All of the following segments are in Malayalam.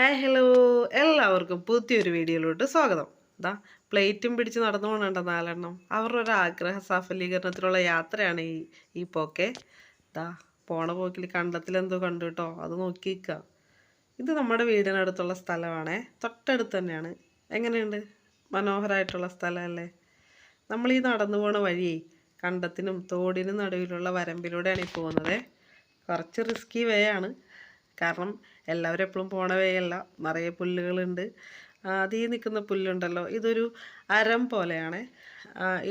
ഹായ് ഹലോ എല്ലാവർക്കും പുതിയൊരു വീഡിയോയിലോട്ട് സ്വാഗതം. ഇതാ പ്ലേറ്റും പിടിച്ച് നടന്നു പോകണുണ്ട് നാലെണ്ണം. അവരുടെ ഒരു ആഗ്രഹ സാഫല്യീകരണത്തിലുള്ള യാത്രയാണ് ഈ ഈ പോക്കെ. ഇതാ പോണ പോക്കിൽ കണ്ടത്തിലെന്തോ കണ്ടു കേട്ടോ അത് നോക്കിക്കുക ഇത് നമ്മുടെ വീടിനടുത്തുള്ള സ്ഥലമാണേ. തൊട്ടടുത്ത് തന്നെയാണ്. എങ്ങനെയുണ്ട്? മനോഹരമായിട്ടുള്ള സ്ഥലമല്ലേ? നമ്മൾ ഈ നടന്നു പോണ വഴി കണ്ടത്തിനും തോടിനും നടുവിലുള്ള വരമ്പിലൂടെയാണ് ഈ പോകുന്നത്. കുറച്ച് റിസ്കി വേ ആണ്. കാരണം എല്ലാവരും എപ്പോഴും പോണ നിറയെ പുല്ലുകളുണ്ട്. അതീ നിൽക്കുന്ന പുല്ലുണ്ടല്ലോ. ഇതൊരു അരം പോലെയാണ്.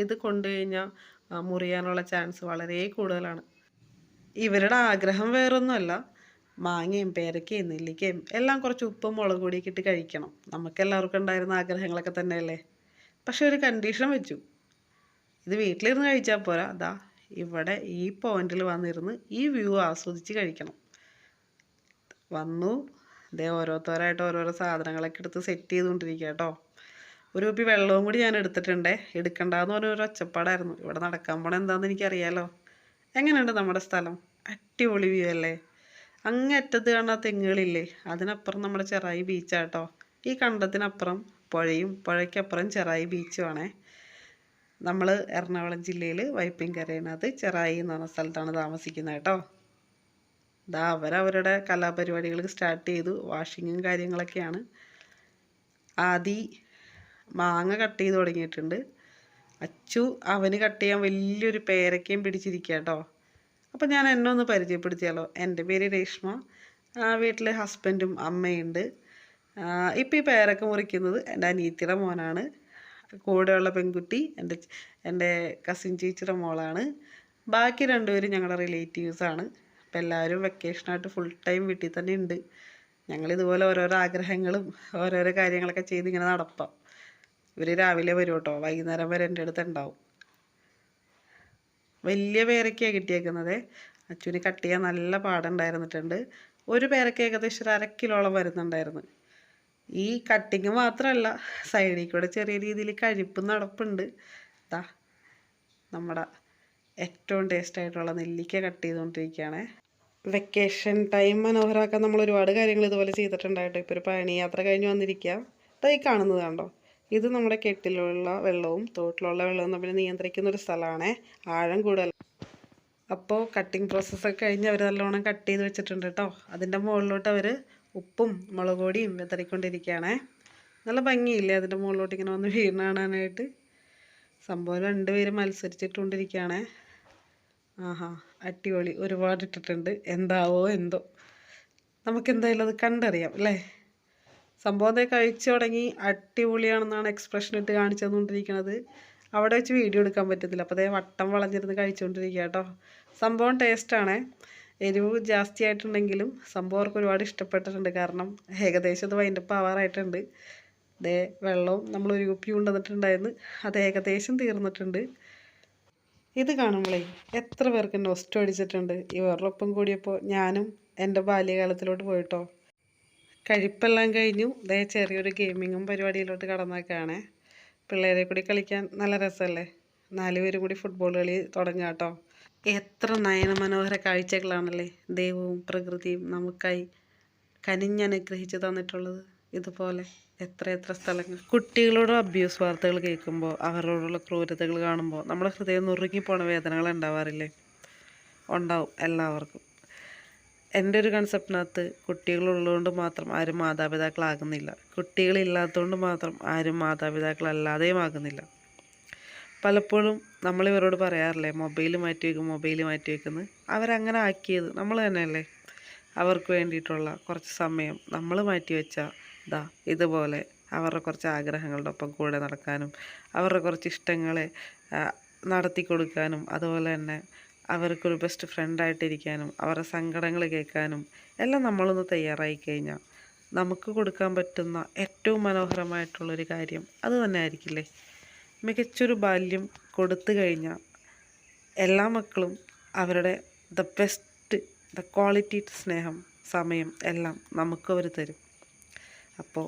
ഇത് കൊണ്ടു കഴിഞ്ഞാൽ മുറിയാനുള്ള ചാൻസ് വളരെ കൂടുതലാണ്. ഇവരുടെ ആഗ്രഹം വേറൊന്നുമല്ല. മാങ്ങയും പേരക്കയും നെല്ലിക്കയും എല്ലാം കുറച്ച് ഉപ്പും മുളക് പൊടിയൊക്കെ ഇട്ട് കഴിക്കണം. നമുക്കെല്ലാവർക്കും ഉണ്ടായിരുന്ന ആഗ്രഹങ്ങളൊക്കെ തന്നെയല്ലേ? പക്ഷെ ഒരു കണ്ടീഷൻ വെച്ചു. ഇത് വീട്ടിലിരുന്ന് കഴിച്ചാൽ പോരാ. അതാ ഇവിടെ ഈ പോയിന്റിൽ വന്നിരുന്ന് ഈ വ്യൂ ആസ്വദിച്ച് കഴിക്കണം. വന്നു. ഇതേ ഓരോരുത്തരായിട്ട് ഓരോരോ സാധനങ്ങളൊക്കെ എടുത്ത് സെറ്റ് ചെയ്തുകൊണ്ടിരിക്കുക കേട്ടോ ഒരു കുപ്പി വെള്ളവും കൂടി ഞാൻ എടുത്തിട്ടുണ്ടേ. എടുക്കണ്ടെന്ന് പറഞ്ഞ ഒരു ഒച്ചപ്പാടായിരുന്നു. ഇവിടെ നടക്കാൻ പോണ എന്താണെന്ന് എനിക്കറിയാലോ. എങ്ങനെയുണ്ട് നമ്മുടെ സ്ഥലം? അടിപൊളി വ്യൂ അല്ലേ? അങ്ങറ്റത്ത് കാണുന്ന തെങ്ങുകളില്ലേ? അതിനപ്പുറം നമ്മുടെ ചെറായി ബീച്ചാട്ടോ ഈ കണ്ടത്തിനപ്പുറം പുഴയും പുഴയ്ക്കപ്പുറം ചെറായി ബീച്ചുമാണേ നമ്മൾ എറണാകുളം ജില്ലയിൽ വൈപ്പിൻ വൈപ്പിൻകരയിനകത്ത് ചെറായി എന്ന് പറഞ്ഞ സ്ഥലത്താണ് താമസിക്കുന്നത് കേട്ടോ ഇതാ അവരവരുടെ കലാപരിപാടികൾ സ്റ്റാർട്ട് ചെയ്തു വാഷിങ്ങും കാര്യങ്ങളൊക്കെയാണ്. ആദി മാങ്ങ കട്ട് ചെയ്ത് തുടങ്ങിയിട്ടുണ്ട്. അച്ചു അവന് കട്ട് ചെയ്യാൻ വലിയൊരു പേരക്കയും പിടിച്ചിരിക്കുക കേട്ടോ അപ്പം ഞാൻ എന്നെ ഒന്ന് പരിചയപ്പെടുത്തിയാലോ. എന്റെ പേര് രേഷ്മ. വീട്ടിൽ ഹസ്ബൻഡും അമ്മയുണ്ട്. ഇപ്പം ഈ പേരക്ക മുറിക്കുന്നത് എന്റെ അനിയത്തിയുടെ മോനാണ്. കൂടെയുള്ള പെൺകുട്ടി എന്റെ എന്റെ കസിൻ ചേച്ചിയുടെ മോളാണ്. ബാക്കി രണ്ടുപേരും ഞങ്ങളുടെ റിലേറ്റീവ്സാണ് അപ്പം എല്ലാവരും വെക്കേഷനായിട്ട് ഫുൾ ടൈം വീട്ടിൽ തന്നെ ഉണ്ട് ഞങ്ങൾ ഇതുപോലെ ഓരോരോ ആഗ്രഹങ്ങളും ഓരോരോ കാര്യങ്ങളൊക്കെ ചെയ്ത് ഇങ്ങനെ നടപ്പാം. ഇവർ രാവിലെ വരും കേട്ടോ വൈകുന്നേരം വരെ എന്റെ അടുത്ത് ഉണ്ടാവും വലിയ പേരക്കയാണ് കിട്ടിയേക്കുന്നത്. അച്ഛന് കട്ട് ചെയ്യാൻ നല്ല പാടുണ്ടായിരുന്നിട്ടുണ്ട്. ഒരു പേരക്ക ഏകദേശം ഒരു അര കിലോളം വരുന്നുണ്ടായിരുന്നു. ഈ കട്ടിങ് മാത്രമല്ല സൈഡിൽ കൂടെ ചെറിയ രീതിയിൽ കഴിപ്പ് നടപ്പുണ്ട്. ദാ നമ്മുടെ ഏറ്റവും ടേസ്റ്റ് ആയിട്ടുള്ള നെല്ലിക്ക കട്ട് ചെയ്തുകൊണ്ടിരിക്കുകയാണ്. വെക്കേഷൻ ടൈം മനോഹരമാക്കാൻ നമ്മൾ ഒരുപാട് കാര്യങ്ങൾ ഇതുപോലെ ചെയ്തിട്ടുണ്ടായിട്ട്. ഇപ്പോൾ ഒരു പഴനി യാത്ര കഴിഞ്ഞ് വന്നിരിക്കുക. തൈ കാണുന്നത് കണ്ടോ? ഇത് നമ്മുടെ കെട്ടിലുള്ള വെള്ളവും തോട്ടിലുള്ള വെള്ളവും തമ്മിൽ നിയന്ത്രിക്കുന്ന ഒരു സ്ഥലമാണ്. ആഴം കൂടുതൽ. അപ്പോൾ കട്ടിങ് പ്രോസസ്സൊക്കെ കഴിഞ്ഞ് അവർ നല്ലോണം കട്ട് ചെയ്ത് വെച്ചിട്ടുണ്ട് കേട്ടോ. അതിന്റെ മുകളിലോട്ട് അവർ ഉപ്പും മുളക് പൊടിയും വിതറിക്കൊണ്ടിരിക്കുകയാണേ. നല്ല ഭംഗിയില്ലേ? അതിന്റെ മുകളിലോട്ട് ഇങ്ങനെ വന്ന് വീണ് കാണാനായിട്ട്. സംഭവം രണ്ടുപേരും മത്സരിച്ചിട്ടുകൊണ്ടിരിക്കുകയാണേ. ആഹാ അടിപൊളി. ഒരുപാട് ഇട്ടിട്ടുണ്ട്. എന്താവോ എന്തോ. നമുക്ക് എന്തായാലും അത് കണ്ടറിയാം അല്ലേ? സംഭവം കഴിച്ചു തുടങ്ങി. അടിപൊളിയാണെന്നാണ് എക്സ്പ്രഷൻ ഇട്ട് കാണിച്ചു തന്നുകൊണ്ടിരിക്കുന്നത് അവിടെ വെച്ച് വീഡിയോ എടുക്കാൻ പറ്റത്തില്ല. അപ്പോൾ അതേ വട്ടം വളഞ്ഞിരുന്ന് കഴിച്ചുകൊണ്ടിരിക്കുക കേട്ടോ. സംഭവം ടേസ്റ്റാണ് എരിവ് ജാസ്തി ആയിട്ടുണ്ടെങ്കിലും സംഭവം അവർക്ക് ഒരുപാട് ഇഷ്ടപ്പെട്ടിട്ടുണ്ട്. കാരണം ഏകദേശം അത് വൈൻഡപ്പ് ആവാറായിട്ടുണ്ട്. ദേ വെള്ളവും നമ്മൾ ഒരു കുപ്പി കൊണ്ടുവന്നിട്ടുണ്ടായിരുന്നു അത് ഏകദേശം തീർന്നിട്ടുണ്ട്. ഇത് കാണുമ്പോഴേ എത്ര പേർക്ക് നൊസ്റ്റ് അടിച്ചിട്ടുണ്ട്. ഇവരുടെ ഒപ്പം കൂടിയപ്പോൾ ഞാനും എന്റെ ബാല്യകാലത്തിലോട്ട് പോയിട്ടോ. കഴിപ്പെല്ലാം കഴിഞ്ഞു. ദേ ചെറിയൊരു ഗെയിമിങ്ങും പരിപാടിയിലോട്ട് കടന്നേക്കാണ് പിള്ളേരെ കൂടി കളിക്കാൻ നല്ല രസമല്ലേ? നാല് പേരും കൂടി ഫുട്ബോൾ കളി തുടങ്ങുക കേട്ടോ. എത്ര നയന മനോഹര കാഴ്ചകളാണല്ലേ ദൈവവും പ്രകൃതിയും നമുക്കായി കനിഞ്ഞനുഗ്രഹിച്ച് തന്നിട്ടുള്ളത്. ഇതുപോലെ. എത്ര എത്ര സ്ഥലങ്ങൾ? കുട്ടികളോട് അബ്യൂസ് വാർത്തകൾ കേൾക്കുമ്പോൾ അവരോടുള്ള ക്രൂരതകൾ കാണുമ്പോൾ നമ്മുടെ ഹൃദയം നുറുങ്ങിപ്പോണ വേദനകൾ ഉണ്ടാവാറില്ലേ? ഉണ്ടാവും എല്ലാവർക്കും. എന്റെ ഒരു കൺസെപ്റ്റിനകത്ത് കുട്ടികളുള്ളതുകൊണ്ട് മാത്രം ആരും മാതാപിതാക്കളാകുന്നില്ല കുട്ടികളില്ലാത്തതുകൊണ്ട് മാത്രം ആരും മാതാപിതാക്കളല്ലാതെയും ആകുന്നില്ല. പലപ്പോഴും നമ്മളിവരോട് പറയാറില്ലേ മൊബൈൽ മാറ്റി വയ്ക്കും മൊബൈൽ മാറ്റി വയ്ക്കുന്നത് അവരങ്ങനെ ആക്കിയത് നമ്മൾ തന്നെയല്ലേ? അവർക്ക് വേണ്ടിയിട്ടുള്ള കുറച്ച് സമയം നമ്മൾ മാറ്റി വെച്ചാൽ ദാ ഇതുപോലെ അവരുടെ കുറച്ച് ആഗ്രഹങ്ങളുടെ ഒപ്പം കൂടെ നടക്കാനും അവരുടെ കുറച്ച് ഇഷ്ടങ്ങളെ നടത്തി കൊടുക്കാനും അതുപോലെ തന്നെ അവർക്കൊരു ബെസ്റ്റ് ഫ്രണ്ടായിട്ടിരിക്കാനും അവരുടെ സങ്കടങ്ങൾ കേൾക്കാനും എല്ലാം നമ്മളൊന്ന് തയ്യാറായി കഴിഞ്ഞാൽ നമുക്ക് കൊടുക്കാൻ പറ്റുന്ന ഏറ്റവും മനോഹരമായിട്ടുള്ളൊരു കാര്യം അത് തന്നെ ആയിരിക്കില്ലേ മികച്ചൊരു ബാല്യം കൊടുത്തു കഴിഞ്ഞാൽ എല്ലാ മക്കളും അവരുടെ ദ ബെസ്റ്റ് ദ ക്വാളിറ്റി സ്നേഹം സമയം എല്ലാം നമുക്ക് അവർ തരും. അപ്പോൾ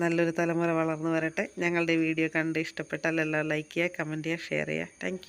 നല്ലൊരു തലമുറ വളർന്നു വരട്ടെ. ഞങ്ങളുടെ വീഡിയോ കണ്ട് ഇഷ്ടപ്പെട്ടാൽ എല്ലാം ലൈക്ക് ചെയ്യുക കമന്റ് ചെയ്യുക ഷെയർ ചെയ്യുക. താങ്ക്